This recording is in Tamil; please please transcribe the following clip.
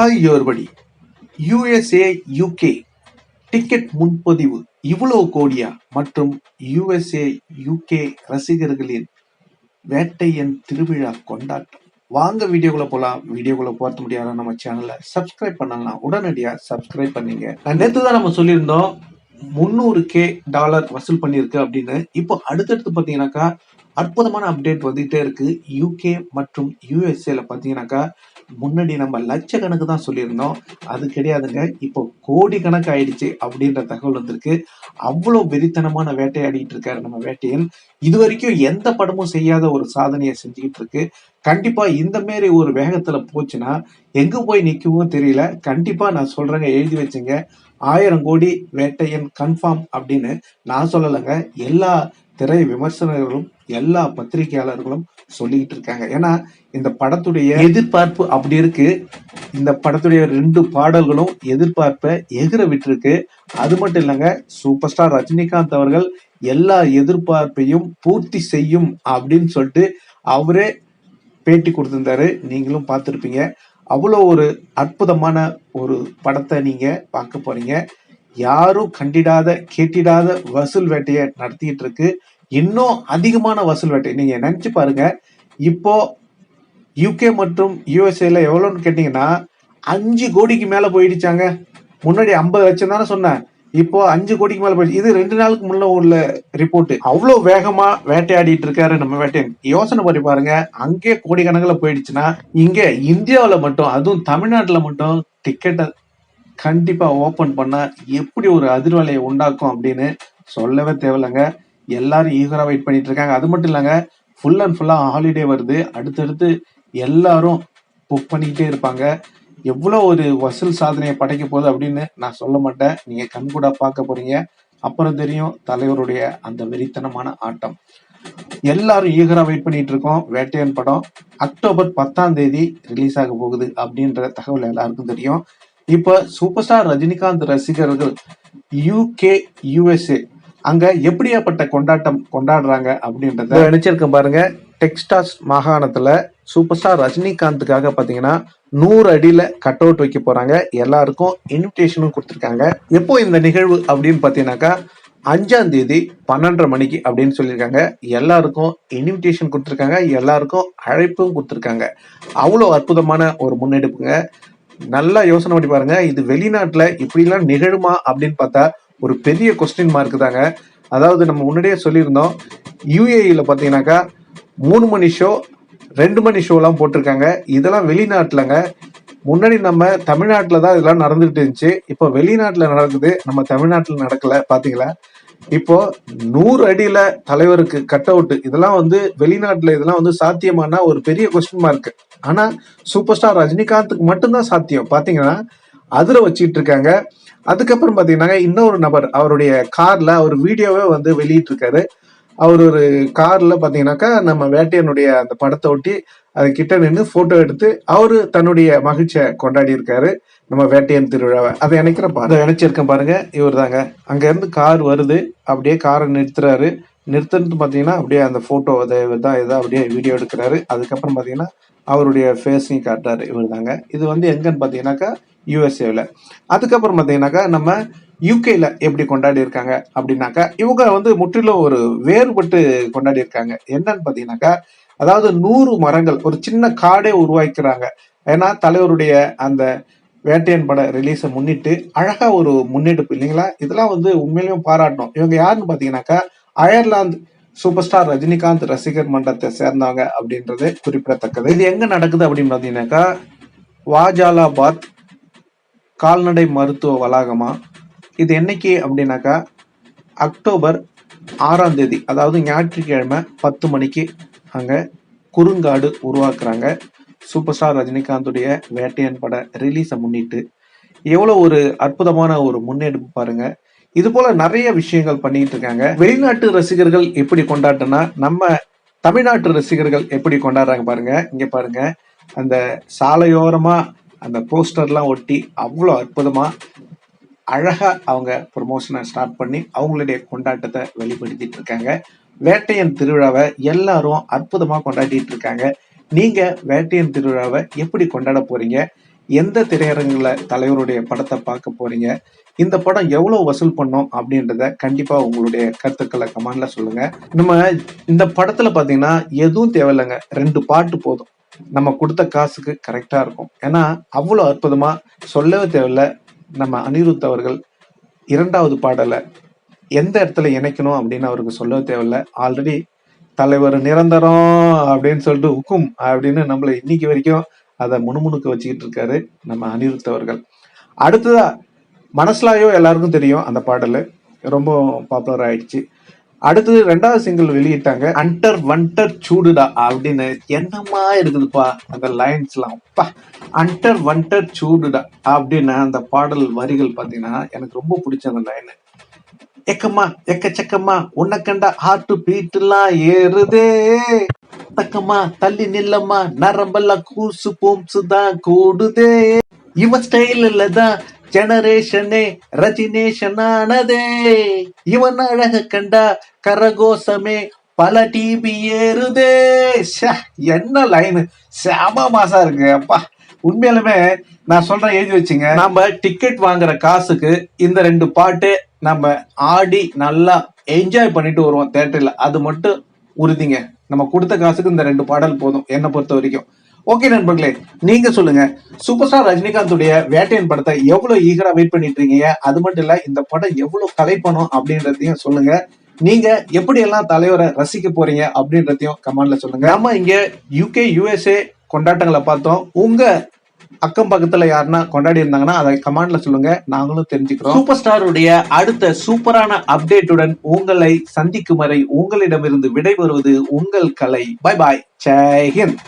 ஆகியோர்படி யுஎஸ்ஏ யூகே டிக்கெட் முன்பதிவு இவ்வளவு கோடியா மற்றும் யுஎஸ்ஏ யூகே ரசிகர்களின் வேட்டையன் திருவிழா கொண்டாட்டம். வாங்க வீடியோக்குள்ள போலாம். வீடியோக்குள்ள பார்த்த முடியாத? நம்ம சேனலை சப்ஸ்கிரைப் பண்ணலாம். உடனடியா சப்ஸ்கிரைப் பண்ணீங்க. நான் நேற்று தான் நம்ம சொல்லியிருந்தோம் முந்நூறு கே டாலர் வசூல் பண்ணியிருக்கு அப்படின்னு. இப்போ அடுத்தடுத்து பார்த்தீங்கன்னாக்கா அற்புதமான அப்டேட் வந்துகிட்டே இருக்கு. யூகே மற்றும் யூஎஸ்ஏல பார்த்தீங்கன்னாக்கா முன்னாடி நம்ம லட்சக்கணக்கு தான் சொல்லியிருந்தோம். அது கிடையாதுங்க. இப்போ கோடி கணக்கு ஆயிடுச்சு அப்படின்ற தகவல் வந்திருக்கு. அவ்வளோ வெறித்தனமான வேட்டையாடிட்டு இருக்காரு நம்ம வேட்டையன். இது வரைக்கும் எந்த படமும் செய்யாத ஒரு சாதனையை செஞ்சுக்கிட்டு இருக்கு. கண்டிப்பா இந்த மாரி ஒரு வேகத்துல போச்சுன்னா எங்க போய் நிற்குமோ தெரியல. கண்டிப்பா நான் சொல்றேங்க எழுதி வச்சுங்க. ஆயிரம் கோடி வேட்டையன் கன்ஃபார்ம் அப்படின்னு நான் சொல்லலைங்க. எல்லா திரை விமர்சனர்களும் எல்லா பத்திரிகையாளர்களும் சொல்லிக்கிட்டு இருக்காங்க. ஏன்னா இந்த படத்துடைய எதிர்பார்ப்பு அப்படி இருக்கு. இந்த படத்துடைய ரெண்டு பாடல்களும் எதிர்பார்ப்பை எகிர விட்டுருக்கு. அது மட்டும் இல்லைங்க சூப்பர் ஸ்டார் ரஜினிகாந்த் அவர்கள் எல்லா எதிர்பார்ப்பையும் பூர்த்தி செய்யும் அப்படின்னு சொல்லிட்டு அவரே பேட்டி கொடுத்திருந்தாரு. நீங்களும் பார்த்துருப்பீங்க. அவ்வளோ ஒரு அற்புதமான ஒரு படத்தை நீங்கள் பார்க்க போறீங்க. யாரும் கண்டிடாத கேட்டிடாத வசூல் வேட்டையை நடத்திட்டு இருக்கு இன்னும் அதிகமான வசூல் வேட்டை. நீங்க நினைச்சு பாருங்க. இப்போ யூகே மற்றும் யூஎஸ்ஏல எவ்வளோன்னு கேட்டீங்கன்னா அஞ்சு கோடிக்கு மேல போயிடுச்சாங்க. முன்னாடி ஐம்பது லட்சம் தானே சொன்னேன். இப்போ அஞ்சு கோடிக்கு மேல போயிடுச்சு. இது ரெண்டு நாளுக்கு முன்ன உள்ள ரிப்போர்ட் அவ்வளவு வேகமா வேட்டையாடிட்டு இருக்காரு நம்ம வேட்டையன். யோசனை பண்ணி பாருங்க. அங்கே கோடிக்கணக்கில் போயிடுச்சுன்னா இங்க இந்தியாவில மட்டும் அதுவும் தமிழ்நாட்டுல மட்டும் டிக்கெட்டை கண்டிப்பா ஓபன் பண்ணா எப்படி ஒரு அதிர்வலையை உண்டாக்கும் அப்படின்னு சொல்லவே தேவையில்லைங்க. எல்லாரும் ஈகரா வெயிட் பண்ணிட்டு இருக்காங்க. அது மட்டும் இல்லைங்க ஃபுல் அண்ட் ஃபுல்லா ஹாலிடே வருது. அடுத்தடுத்து எல்லாரும் புக் பண்ணிக்கிட்டே இருப்பாங்க. எவ்வளோ ஒரு வசூல் சாதனையை படைக்க போகுது அப்படின்னு நான் சொல்ல மாட்டேன். நீங்கள் கண்கூடா பார்க்க போறீங்க. அப்புறம் தெரியும் தலைவருடைய அந்த வெறித்தனமான ஆட்டம். எல்லாரும் ஈகரா வெயிட் பண்ணிட்டு இருக்கோம். வேட்டையன் படம் அக்டோபர் பத்தாம் தேதி ரிலீஸ் ஆக போகுது அப்படின்ற தகவல் எல்லாருக்கும் தெரியும். இப்ப சூப்பர் ஸ்டார் ரஜினிகாந்த் ரசிகர்கள் யூகே யூஎஸ்ஏ அங்க எப்படியாப்பட்ட கொண்டாட்டம் கொண்டாடுறாங்க அப்படின்றத நினைச்சிருக்க பாருங்க. டெக்ஸ்டாஸ் மாகாணத்துல சூப்பர் ஸ்டார் ரஜினிகாந்துக்காக பாத்தீங்கன்னா நூறு அடியில் கட் அவுட் வைக்க போகிறாங்க எல்லாருக்கும் இன்விடேஷனும் கொடுத்துருக்காங்க. எப்போ இந்த நிகழ்வு அப்படின்னு பார்த்தீங்கன்னாக்கா அஞ்சாம் தேதி பன்னெண்டரை மணிக்கு அப்படின்னு சொல்லியிருக்காங்க. எல்லாருக்கும் இன்விடேஷன் கொடுத்துருக்காங்க. எல்லாருக்கும் அழைப்பும் கொடுத்துருக்காங்க. அவ்வளோ அற்புதமான ஒரு முன்னெடுப்புங்க. நல்லா யோசனை பண்ணி பாருங்க. இது வெளிநாட்டில் இப்படிலாம் நிகழுமா அப்படின்னு பார்த்தா ஒரு பெரிய கொஸ்டின் மார்க் தாங்க. அதாவது நம்ம முன்னாடியே சொல்லியிருந்தோம். யூஏஇல பார்த்தீங்கன்னாக்கா மூணு மணி ஷோ ரெண்டு மணி ஷோலாம் போட்டிருக்காங்க. இதெல்லாம் வெளிநாட்டுலங்க. முன்னாடி நம்ம தமிழ்நாட்டில் தான் இதெல்லாம் நடந்துகிட்டு இருந்துச்சு. இப்போ வெளிநாட்டில் நடக்குது. நம்ம தமிழ்நாட்டில் நடக்கல. பார்த்தீங்களா இப்போ நூறு அடியில தலைவருக்கு கட் அவுட் இதெல்லாம் வந்து வெளிநாட்டுல இதெல்லாம் வந்து சாத்தியமானா ஒரு பெரிய கொஸ்டின் மார்க் ஆனா சூப்பர் ஸ்டார் ரஜினிகாந்துக்கு மட்டும்தான் சாத்தியம். பாத்தீங்கன்னா அதுல வச்சுட்டு இருக்காங்க. அதுக்கப்புறம் பாத்தீங்கன்னா இன்னொரு நபர் அவருடைய கார்ல அவர் வீடியோவே வந்து வெளியிட்டிருக்காரு. அவர் ஒரு கார்ல பாத்தீங்கன்னாக்கா நம்ம வேட்டையனுடைய அந்த படத்தை ஒட்டி அது கிட்ட நின்று போட்டோ எடுத்து அவரு தன்னுடைய மகிழ்ச்சியை கொண்டாடி இருக்காரு நம்ம வேட்டையன் திருவிழாவை. அதை நினைக்கிறப்ப அதை நினைச்சிருக்கேன் பாருங்க. இவர் தாங்க அங்க இருந்து கார் வருது அப்படியே காரை நிறுத்துறாரு. நிறுத்துறது பாத்தீங்கன்னா அப்படியே அந்த போட்டோ அதை தான் இதை அப்படியே வீடியோ எடுக்கிறாரு. அதுக்கப்புறம் பாத்தீங்கன்னா அவருடைய ஃபேஸையும் காட்டுறாரு. இவர் தாங்க இது வந்து எங்கன்னு பாத்தீங்கன்னாக்கா யூஎஸ்ஏவில் அதுக்கப்புறம் பாத்தீங்கன்னாக்கா நம்ம யூகேல எப்படி கொண்டாடி இருக்காங்க அப்படின்னாக்கா இவங்க வந்து முற்றிலும் ஒரு வேறுபட்டு கொண்டாடி இருக்காங்க என்னன்னு பாத்தீங்கன்னாக்கா அதாவது நூறு மரங்கள் ஒரு சின்ன காடே உருவாக்கிறாங்க ஏன்னா தலைவருடைய அந்த வேட்டையன் பட ரிலீஸை முன்னிட்டு அழகா ஒரு முன்னெடுப்பு இல்லைங்களா? இதெல்லாம் வந்து உண்மையிலேயும் பாராட்டணும். இவங்க யாருன்னு பாத்தீங்கன்னாக்கா அயர்லாந்து சூப்பர் ஸ்டார் ரஜினிகாந்த் ரசிகர் மன்றத்தை சேர்ந்தவங்க அப்படின்றது குறிப்பிடத்தக்கது. இது எங்க நடக்குது அப்படின்னு பாத்தீங்கன்னாக்கா வாஜாலாபாத் கால்நடை மருத்துவ வளாகமா இது என்னைக்கு அப்படின்னாக்கா அக்டோபர் ஆறாம் தேதி அதாவது ஞாயிற்றுக்கிழமை பத்து மணிக்கு அங்கே குறுங்காடு உருவாக்குறாங்க. சூப்பர் ஸ்டார் ரஜினிகாந்துடைய வேட்டையன் பட ரிலீஸை முன்னிட்டு. எவ்வளோ ஒரு அற்புதமான ஒரு முன்னெடுப்பு பாருங்க. இது போல நிறைய விஷயங்கள் பண்ணிட்டு இருக்காங்க. வெளிநாட்டு ரசிகர்கள் எப்படி கொண்டாட்டனா நம்ம தமிழ்நாட்டு ரசிகர்கள் எப்படி கொண்டாடுறாங்க பாருங்க. இங்க பாருங்க. அந்த சாலையோரமா அந்த போஸ்டர்லாம் ஒட்டி அவ்வளோ அற்புதமாக அழகா அவங்க ப்ரொமோஷனை ஸ்டார்ட் பண்ணி அவங்களுடைய கொண்டாட்டத்தை வெளிப்படுத்திட்டு இருக்காங்க. வேட்டையன் திருவிழாவை எல்லாரும் அற்புதமா கொண்டாடிட்டு இருக்காங்க. நீங்க வேட்டையன் திருவிழாவை எப்படி கொண்டாட போறீங்க? எந்த திரையரங்குல தலைவருடைய படத்தை பார்க்க போறீங்க? இந்த படம் எவ்வளவு வசூல் பண்ணோம் அப்படின்றத கண்டிப்பா உங்களுடைய கருத்துக்களை கமெண்ட்ல சொல்லுங்க. நம்ம இந்த படத்துல பாத்தீங்கன்னா எதுவும் தேவையில்லைங்க. ரெண்டு பாட்டு போதும். நம்ம கொடுத்த காசுக்கு கரெக்டா இருக்கும். ஏன்னா அவ்வளோ அற்புதமா சொல்லவே தேவையில்ல. நம்ம அனிருத் அவர்கள் இரண்டாவது பாடலை எந்த இடத்துல இணைக்கணும் அப்படின்னு அவருக்கு சொல்லவே தேவையில்ல. ஆல்ரெடி தலைவர் நிரந்தரம் அப்படின்னு சொல்லிட்டு உக்கும் அப்படின்னு நம்மளை இன்னைக்கு வரைக்கும் அதை முணுமுணுக்க வச்சுக்கிட்டு இருக்காரு நம்ம அனிருத் அவர்கள். அடுத்ததா மனசுலாயோ எல்லாருக்கும் தெரியும் அந்த பாடல். ரொம்ப பாப்புலர் ஆயிடுச்சு. அடுத்தது ரெண்டாவது சிங்கிள் வெளியிட்டாங்க அண்டர் வண்டர் சூடுடா அப்படின்னு. என்னமா இருக்குதுப்பா அந்த லைன்ஸ்லாம் அப்பா அண்டர் வண்டர் சூடுடா அப்படின்னு அந்த பாடல் வரிகள் பாத்தீங்கன்னா எனக்கு ரொம்ப பிடிச்ச அந்த லைன் எக்கம்மா எக்கச்சக்கம்மா உன்னை கண்டா ஹார்ட் பீட் எல்லாம் ஏறுதே. தக்கம்மா தள்ளி நில்லம்மா நரம்பெல்லாம் கூசு பூம்சு தான் கூடுதே. இவன் ஸ்டைல்ல தான் ஜெனரேஷனே ரஜினேஷன் ஆனதே இவன் அழக கண்டா கரகோசமே பல டிபி ஏறுதே. என்ன லைன் செம மாசா இருக்கு அப்பா. உண்மையிலுமே நான் சொல்றேன் எழுதி வச்சுங்க. நம்ம டிக்கெட் வாங்குற காசுக்கு இந்த ரெண்டு பாட்டு நம்ம ஆடி நல்லா என்ஜாய் பண்ணிட்டு வருவோம் தேட்டர்ல அது மட்டும் உறுதிங்க. நம்ம கொடுத்த காசுக்கு இந்த ரெண்டு பாடல் போதும் என்னை பொறுத்த வரைக்கும். ஓகே நண்பர்களே நீங்க சொல்லுங்க. சூப்பர் ஸ்டார் ரஜினிகாந்துடைய வேட்டையன் படத்தை எவ்வளவு ஈகரா வெயிட் பண்ணிட்டு இருக்கீங்க? அது மட்டும் இல்ல இந்த படம் எவ்வளவு கலைப்பணும் அப்படின்றதையும் சொல்லுங்க. நீங்க எப்படி எல்லாம் தலைவரை ரசிக்க போறீங்க அப்படின்றதையும் கமெண்ட்ல சொல்லுங்க. நம்ம இங்க யூகே யூஎஸ்ஏ கொண்டாட்டங்களை பார்த்தோம். உங்க அக்கம் பக்கத்துல யாருன்னா கொண்டாடி இருந்தாங்கன்னா அதை கமெண்ட்ல சொல்லுங்க. நாங்களும் தெரிஞ்சுக்கிறோம். சூப்பர் ஸ்டாருடைய அடுத்த சூப்பரான அப்டேட்டுடன் உங்களை சந்திக்கும் வரை உங்களிடமிருந்து விடைபெறுவது உங்கள் கலை. பை பாய் ஜெய்ஹிந்த்